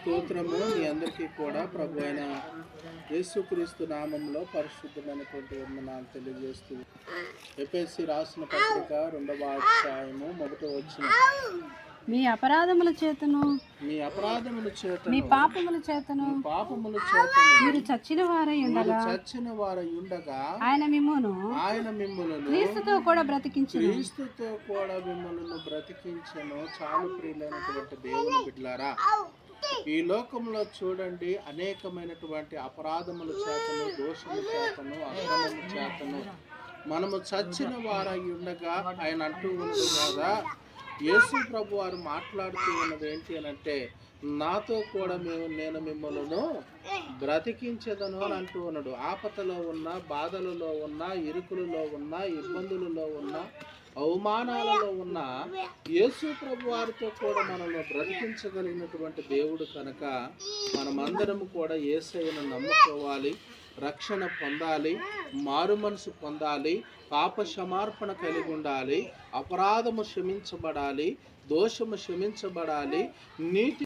స్తోత్రము మీ అందరికీ కూడా ప్రభు అయిన యేసుక్రీస్తు నామంలో పరిశుద్ధమైనటువంటి వందనాలు తెలియజేస్తూ ఎపిఎస్సి రాసిన పత్రిక రెండవ అధ్యాయము మొదట వచ్చిన మీ అపరాధముల చేతను మీ అపరాధముల చేత మీ పాపముల చేతను పాపముల చేతను మీరు చచ్చిన వారై ఉండగా చచ్చిన వారు ఉండగా ఆయన మిమ్మును ఆయన మిమ్మలను క్రీస్తుతో కూడా బ్రతికించును. క్రీస్తుతో కూడా మిమ్మల్ని బ్రతికించను. చాలు ప్రియులైనటువంటి దేవుని బిడ్డలారా ఈ లోకంలో చూడండి అనేకమైనటువంటి అపరాధముల చేతను దోషముల చేతను అక్రమము చేతను. మనము చచ్చిన వారై ఉండగా ఆయన అంటూ ఉంది కదా. యేసు ప్రభు వారు మాట్లాడుతూ ఉన్నది ఏంటి అని అంటే నాతో కూడా మేము నేను మిమ్మల్ని బ్రతికించదను అని అంటూ ఉన్నాడు. ఆపదలో ఉన్న బాధలలో ఉన్న ఇరుకులలో ఉన్న ఇబ్బందులలో ఉన్న అవమానాలలో ఉన్న యేసు ప్రభు వారితో కూడా మనల్ని బ్రతికించగలిగినటువంటి దేవుడు కనుక మనమందరం కూడా ఏసైను నమ్ముకోవాలి రక్షణ పొందాలి మారు మనసు పొందాలి పాప క్షమార్పణ కలిగి ఉండాలి అపరాధము క్షమించబడాలి దోషము క్షమించబడాలి నీతి